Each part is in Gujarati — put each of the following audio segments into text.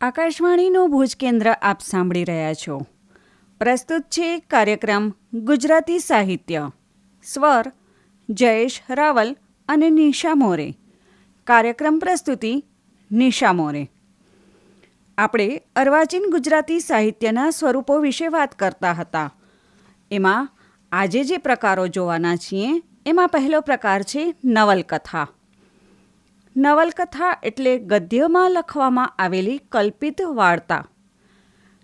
આકાશવાણીનું ભુજ કેન્દ્ર આપ સાંભળી રહ્યા છો. પ્રસ્તુત છે કાર્યક્રમ ગુજરાતી સાહિત્ય. સ્વર, જયેશ રાવલ અને નિશા મોરે. કાર્યક્રમ પ્રસ્તુતિ, નિશા મોરે. આપણે અર્વાચીન ગુજરાતી સાહિત્યના સ્વરૂપો વિશે વાત કરતા હતા. એમાં આજે જે પ્રકારો જોવાના છીએ, એમાં પહેલો પ્રકાર છે નવલકથા. નવલકથા એટલે ગદ્યમાં લખવામાં આવેલી કલ્પિત વાર્તા.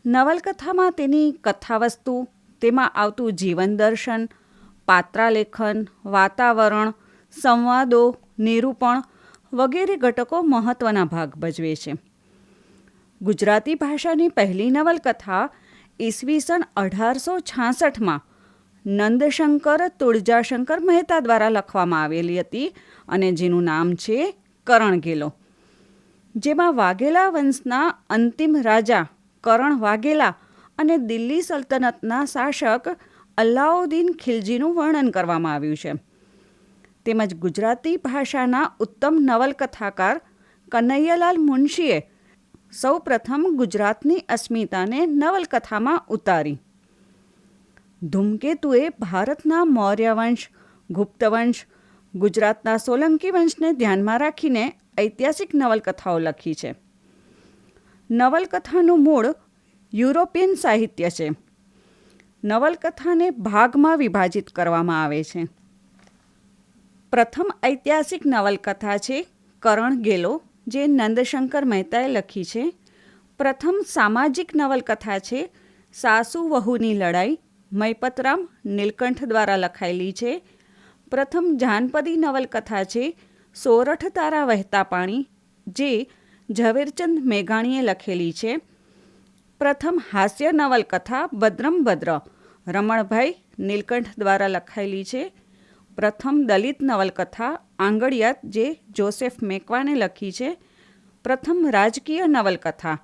નવલકથામાં તેની કથાવસ્તુ, તેમાં આવતું જીવન દર્શન, પાત્રાલેખન, વાતાવરણ, સંવાદો, નિરૂપણ વગેરે ઘટકો મહત્ત્વના ભાગ ભજવે છે. ગુજરાતી ભાષાની પહેલી નવલકથા ઈસવીસન અઢારસો છાસઠમાં નંદશંકર તુળજાશંકર મહેતા દ્વારા લખવામાં આવેલી હતી અને જેનું નામ છે કરણ ગેલો. જેમાં વાઘેલા વંશના અંતિમ રાજા કરણ વાઘેલા અને દિલ્હી સલ્તનતના શાસક અલ્લાઉદ્દીન ખિલજીનું વર્ણન કરવામાં આવ્યું છે. તેમજ ગુજરાતી ભાષાના ઉત્તમ નવલકથાકાર કનૈયાલાલ મુનશીએ સૌ પ્રથમ ગુજરાતની અસ્મિતાને નવલકથામાં ઉતારી. ધૂમકેતુએ ભારતના મૌર્ય વંશ ગુપ્તવંશ ગુજરાતના સોલંકી વંશને ધ્યાનમાં રાખીને ઐતિહાસિક નવલકથાઓ લખી છે. નવલકથાનું મૂળ યુરોપિયન સાહિત્ય છે. નવલકથાને ભાગમાં વિભાજિત કરવામાં આવે છે. પ્રથમ ઐતિહાસિક નવલકથા છે કરણ ગેલો, જે નંદશંકર મહેતાએ લખી છે. પ્રથમ સામાજિક નવલકથા છે સાસુ વહુની લડાઈ, મૈપતરામ નીલકંઠ દ્વારા લખાયેલી છે. પ્રથમ જાનપદી નવલકથા છે સોરઠ તારા વહેતા પાણી, જે ઝવેરચંદ મેઘાણીએ લખેલી છે. પ્રથમ હાસ્ય નવલકથા ભદ્રમ ભદ્ર, રમણભાઈ નીલકંઠ દ્વારા લખાયેલી છે. પ્રથમ દલિત નવલકથા આંગળિયાત, જે જોસેફ મેકવાને લખી છે. પ્રથમ રાજકીય નવલકથા,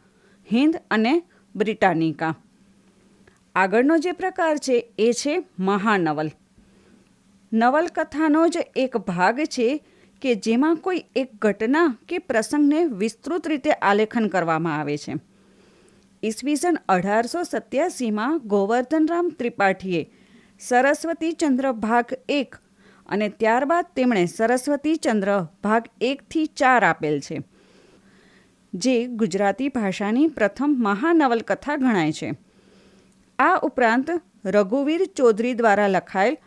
હિન્દ અને બ્રિટાનિકા. આગળનો જે પ્રકાર છે એ છે મહાનવલ. નવલકથાનો જ એક ભાગ છે કે જેમાં કોઈ એક ઘટના કે પ્રસંગને વિસ્તૃત રીતે આલેખન કરવામાં આવે છે. ઈસવીસન અઢારસો સત્યાસીમાં ગોવર્ધનરામ ત્રિપાઠીએ સરસ્વતી ચંદ્ર ભાગ એક અને ત્યારબાદ તેમણે સરસ્વતી ચંદ્ર ભાગ એકથી ચાર આપેલ છે, જે ગુજરાતી ભાષાની પ્રથમ મહાનવલકથા ગણાય છે. આ ઉપરાંત રઘુવીર ચૌધરી દ્વારા લખાયેલ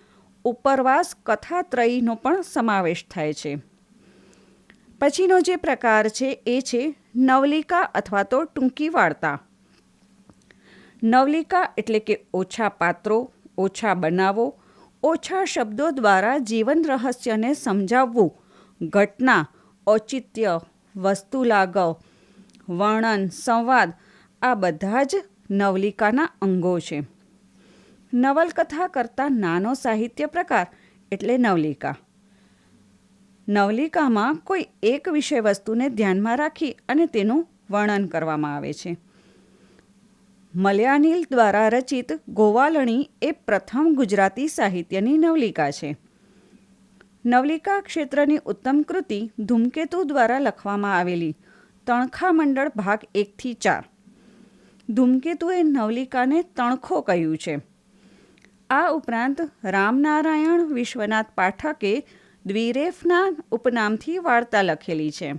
ઉપરવાસ કથાત્રયીનો પણ સમાવેશ થાય છે. પછીનો જે પ્રકાર છે એ છે નવલિકા અથવા તો ટૂંકી વાર્તા. નવલિકા એટલે કે ઓછા પાત્રો, ઓછા બનાવો, ઓછા શબ્દો દ્વારા જીવન રહસ્યને સમજાવવું, ઘટના, ઔચિત્ય, વસ્તુ લાગવ, વર્ણન, સંવાદ આ બધા જ નવલિકાના અંગો છે. નવલકથા કરતાં નાનો સાહિત્ય પ્રકાર એટલે નવલિકા. નવલિકામાં કોઈ એક વિષય વસ્તુને ધ્યાનમાં રાખી અને તેનું વર્ણન કરવામાં આવે છે. મલયાનીલ દ્વારા રચિત ગોવાલણી એ પ્રથમ ગુજરાતી સાહિત્યની નવલિકા છે. નવલિકા ક્ષેત્રની ઉત્તમ કૃતિ ધૂમકેતુ દ્વારા લખવામાં આવેલી તણખા મંડળ ભાગ એકથી ચાર. ધૂમકેતુએ નવલિકાને તણખો કહ્યું છે. આ ઉપરાંત રામનારાયણ વિશ્વનાથ પાઠકે દ્વિરેફના ઉપનામથી વાર્તા લખેલી છે.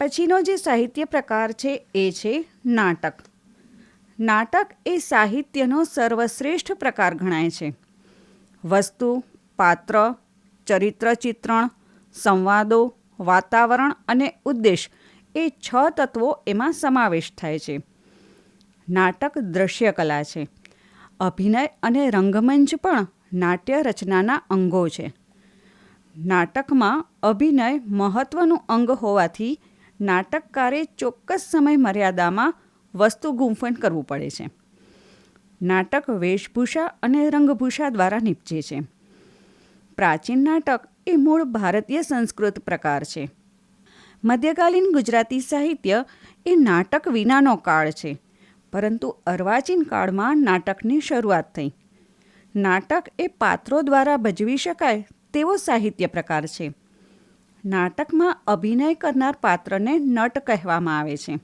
પછીનો જે સાહિત્ય પ્રકાર છે એ છે નાટક. નાટક એ સાહિત્યનો સર્વશ્રેષ્ઠ પ્રકાર ગણાય છે. વસ્તુ, પાત્ર, ચરિત્ર ચિત્રણ, સંવાદો, વાતાવરણ અને ઉદ્દેશ એ છ તત્વો એમાં સમાવેશ થાય છે. નાટક દ્રશ્ય કલા છે. અભિનય અને રંગમંચ પણ નાટ્ય રચનાના અંગો છે. નાટકમાં અભિનય મહત્ત્વનું અંગ હોવાથી નાટકકારે ચોક્કસ સમય મર્યાદામાં વસ્તુ ગુંફણ કરવું પડે છે. નાટક વેશભૂષા અને રંગભૂષા દ્વારા નીપજે છે. પ્રાચીન નાટક એ મૂળ ભારતીય સંસ્કૃત પ્રકાર છે. મધ્યકાલીન ગુજરાતી સાહિત્ય એ નાટક વિનાનો કાળ છે. પરંતુ અર્વાચીન કાળમાં નાટકની શરૂઆત થઈ. નાટક એ પાત્રો દ્વારા ભજવી શકાય તેવો સાહિત્ય પ્રકાર છે. નાટકમાં અભિનય કરનાર પાત્રને નટ કહેવામાં આવે છે.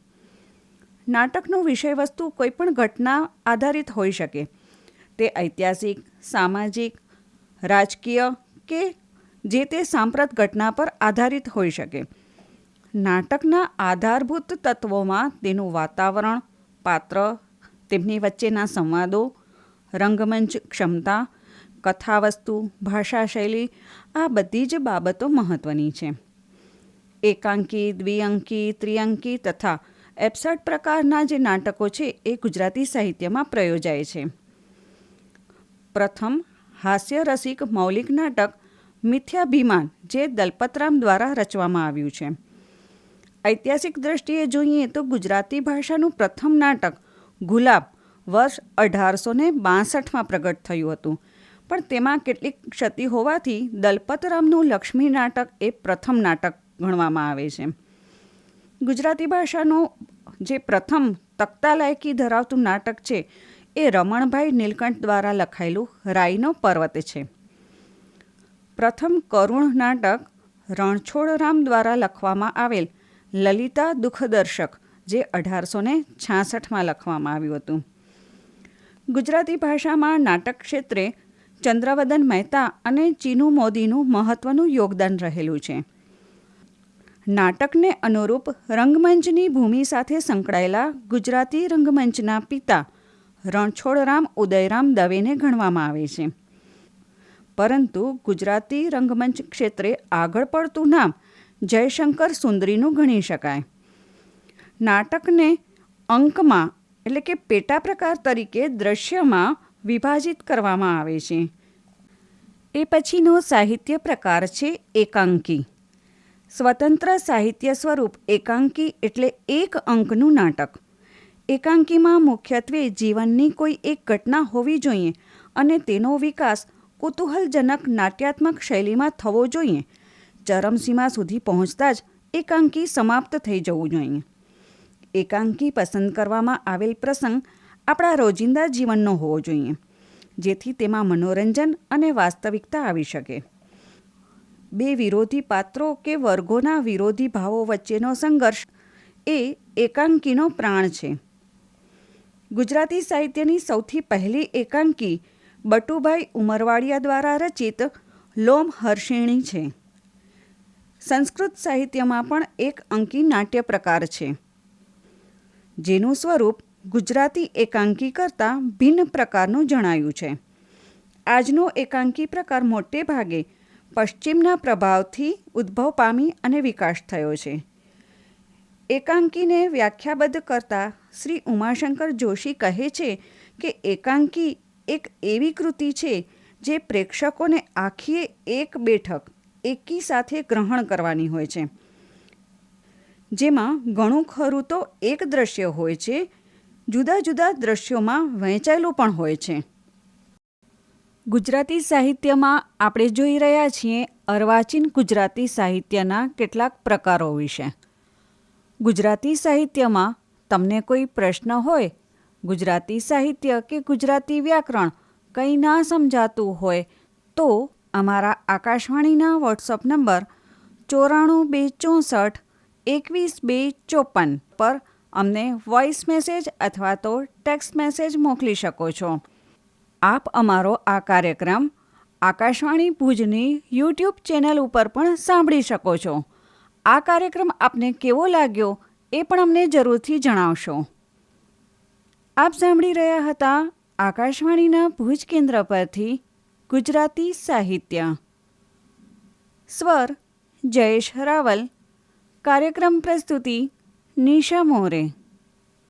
નાટકનું વિષયવસ્તુ કોઈપણ ઘટના આધારિત હોઈ શકે. તે ઐતિહાસિક, સામાજિક, રાજકીય કે જે તે સાંપ્રત ઘટના પર આધારિત હોઈ શકે. નાટકના આધારભૂત તત્વોમાં તેનું વાતાવરણ પાત્ર, તેમની વચ્ચેના સંવાદો, રંગમંચ ક્ષમતા, કથાવસ્તુ, ભાષાશૈલી, આ બધી જ બાબતો મહત્ત્વની છે. એકાંકી, દ્વિઅંકી, ત્રિઅંકી તથા એપ્સર્ટ પ્રકારના જે નાટકો છે એ ગુજરાતી સાહિત્યમાં પ્રયોજાય છે. પ્રથમ, હાસ્યરસિક મૌલિક નાટક મિથ્યાભિમાન જે દલપતરામ દ્વારા રચવામાં આવ્યું છે. ઐતિહાસિક દ્રષ્ટિએ જોઈએ તો ગુજરાતી ભાષાનું પ્રથમ નાટક ગુલાબ વર્ષ અઢારસો ને બાસઠમાં પ્રગટ થયું હતું. પણ તેમાં કેટલીક ક્ષતિ હોવાથી દલપતરામનું લક્ષ્મી નાટક એ પ્રથમ નાટક ગણવામાં આવે છે. ગુજરાતી ભાષાનું જે પ્રથમ તકતાલાયકી ધરાવતું નાટક છે, એ રમણભાઈ નીલકંઠ દ્વારા લખાયેલું રાઈનો પર્વત છે. પ્રથમ કરુણ નાટક રણછોડરામ દ્વારા લખવામાં આવેલ લલિતા દુઃખદર્શક, જે અઢારસો ને છાસઠમાં લખવામાં આવ્યું હતું. ગુજરાતી ભાષામાં નાટક ક્ષેત્રે ચંદ્રવદન મહેતા અને ચીનુ મોદીનું મહત્ત્વનું યોગદાન રહેલું છે. નાટકને અનુરૂપ રંગમંચની ભૂમિ સાથે સંકળાયેલા ગુજરાતી રંગમંચના પિતા રણછોડરામ ઉદયરામ દવેને ગણવામાં આવે છે. પરંતુ ગુજરાતી રંગમંચ ક્ષેત્રે આગળ પડતું નામ જયશંકર સુંદરીનું ગણી શકાય. નાટકને અંકમાં, એટલે કે પેટા પ્રકાર તરીકે દ્રશ્યમાં વિભાજિત કરવામાં આવે છે. એ પછીનો સાહિત્ય પ્રકાર છે એકાંકી. સ્વતંત્ર સાહિત્ય સ્વરૂપ એકાંકી એટલે એક અંકનું નાટક. એકાંકીમાં મુખ્યત્વે જીવનની કોઈ એક ઘટના હોવી જોઈએ અને તેનો વિકાસ કુતૂહલજનક નાટ્યાત્મક શૈલીમાં થવો જોઈએ ચરમસીમા સુધી પહોંચતા જ એકાંકી સમાપ્ત થઈ જવું જોઈએ. એકાંકી પસંદ કરવામાં આવેલ પ્રસંગ આપણા રોજિંદા જીવનનો હોવો જોઈએ, જેથી તેમાં મનોરંજન અને વાસ્તવિકતા આવી શકે. બે વિરોધી પાત્રો કે વર્ગોના વિરોધી ભાવો વચ્ચેનો સંઘર્ષ એ એકાંકીનો પ્રાણ છે. ગુજરાતી સાહિત્યની સૌથી પહેલી એકાંકી બટુભાઈ ઉમરવાડિયા દ્વારા રચિત લોમ હર્ષિણી છે. સંસ્કૃત સાહિત્યમાં પણ એક અંકી નાટ્ય પ્રકાર છે. જેનું સ્વરૂપ ગુજરાતી એકાંકી કરતાં ભિન્ન પ્રકારનું જણાયું છે. આજનો એકાંકી પ્રકાર મોટે ભાગે પશ્ચિમના પ્રભાવથી ઉદ્ભવ પામી અને વિકાસ થયો છે. એકાંકીને વ્યાખ્યાબદ્ધ કરતા શ્રી ઉમાશંકર જોશી કહે છે કે એકાંકી એક એવી કૃતિ છે જે પ્રેક્ષકોને આખીએ એક બેઠક એકી સાથે ગ્રહણ કરવાની હોય છે. જેમાં ઘણું ખરું તો એક દ્રશ્ય હોય છે, જુદા જુદા દ્રશ્યોમાં વહેંચાયેલું પણ હોય છે. ગુજરાતી સાહિત્યમાં આપણે જોઈ રહ્યા છીએ અર્વાચીન ગુજરાતી સાહિત્યના કેટલાક પ્રકારો વિશે. ગુજરાતી સાહિત્યમાં તમને કોઈ પ્રશ્ન હોય, ગુજરાતી સાહિત્ય કે ગુજરાતી વ્યાકરણ કંઈ ના સમજાતું હોય, તો અમારા આકાશવાણીના વોટ્સઅપ નંબર ચોરાણું બે ચોસઠ એકવીસ બે ચોપન પર અમને વોઇસ મેસેજ અથવા તો ટેક્સ્ટ મેસેજ મોકલી શકો છો. આપ અમારો આ કાર્યક્રમ આકાશવાણી ભુજની યુટ્યુબ ચેનલ ઉપર પણ સાંભળી શકો છો. આ કાર્યક્રમ આપને કેવો લાગ્યો એ પણ અમને જરૂરથી જણાવશો. આપ સાંભળી રહ્યા હતા આકાશવાણીના ભુજ કેન્દ્ર પરથી ગુજરાતી સાહિત્ય. સ્વર જયેશ રાવલ કાર્યક્રમ પ્રસ્તુતિ નિશા મોરે.